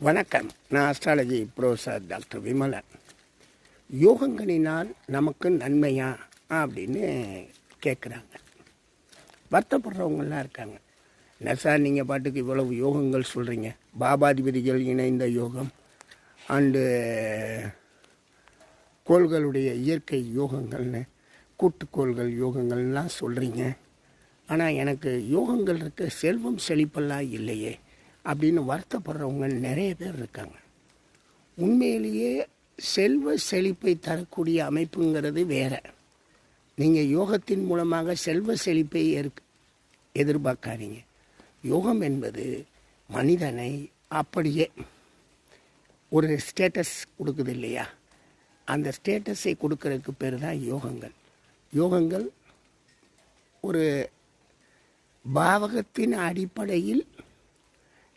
வணக்கம். நான் astrology professor doctor Vimalan. யோகங்களினால் நமக்கு நன்மையா? அப்படின்னு கேட்குறாங்க வருத்தப்படுறவங்களாம் இருக்காங்க. என்ன சார் நீங்கள் பாட்டுக்கு இவ்வளவு யோகங்கள் சொல்கிறீங்க பாபாதிபதிகள் இணைந்த யோகம். அண்டு கோள்களுடைய இயற்கை யோகங்கள்னு கூட்டுக்கோள்கள் யோகங்கள்லாம் சொல்கிறீங்க ஆனால் எனக்கு யோகங்கள் இருக்க செல்வம் செழிப்பெல்லாம் இல்லையே. அப்படின்னு வருத்தப்படுறவங்க நிறைய பேர் இருக்காங்க. உண்மையிலேயே செல்வ செழிப்பை தரக்கூடிய அமைப்புங்கிறது வேற. நீங்கள் யோகத்தின் மூலமாக செல்வ செழிப்பை எதிர்பார்க்காதீங்க. யோகம் என்பது மனிதனை அப்படியே ஒரு ஸ்டேட்டஸ் கொடுக்குது இல்லையா? அந்த ஸ்டேட்டஸை கொடுக்கறதுக்கு பேர் தான் யோகங்கள். யோகங்கள் ஒரு பாவகத்தின் அடிப்படையில்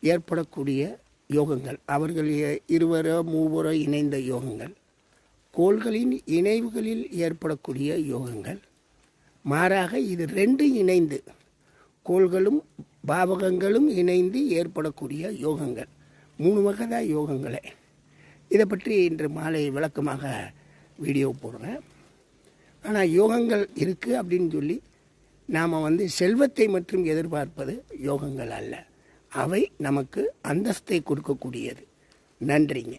ஏற்படக்கூடிய யோகங்கள். அவர்கள் இருவரோ மூவரோ இணைந்த யோகங்கள். கோள்களின் இணைவுகளில் ஏற்படக்கூடிய யோகங்கள். மாறாக இது ரெண்டு இணைந்து கோள்களும் பாவகங்களும் இணைந்து ஏற்படக்கூடிய யோகங்கள். மூணு வகை தான் யோகங்களே. இதை பற்றி இன்று மாலை விளக்கமாக வீடியோ போடுறேன். ஆனால் யோகங்கள் இருக்குது அப்படின்னு சொல்லி நாம் வந்து செல்வத்தை மட்டும் எதிர்பார்ப்பது யோகங்கள் அல்ல. அவை நமக்கு அந்தஸ்தை கொடுக்கக்கூடியது. நன்றிங்க.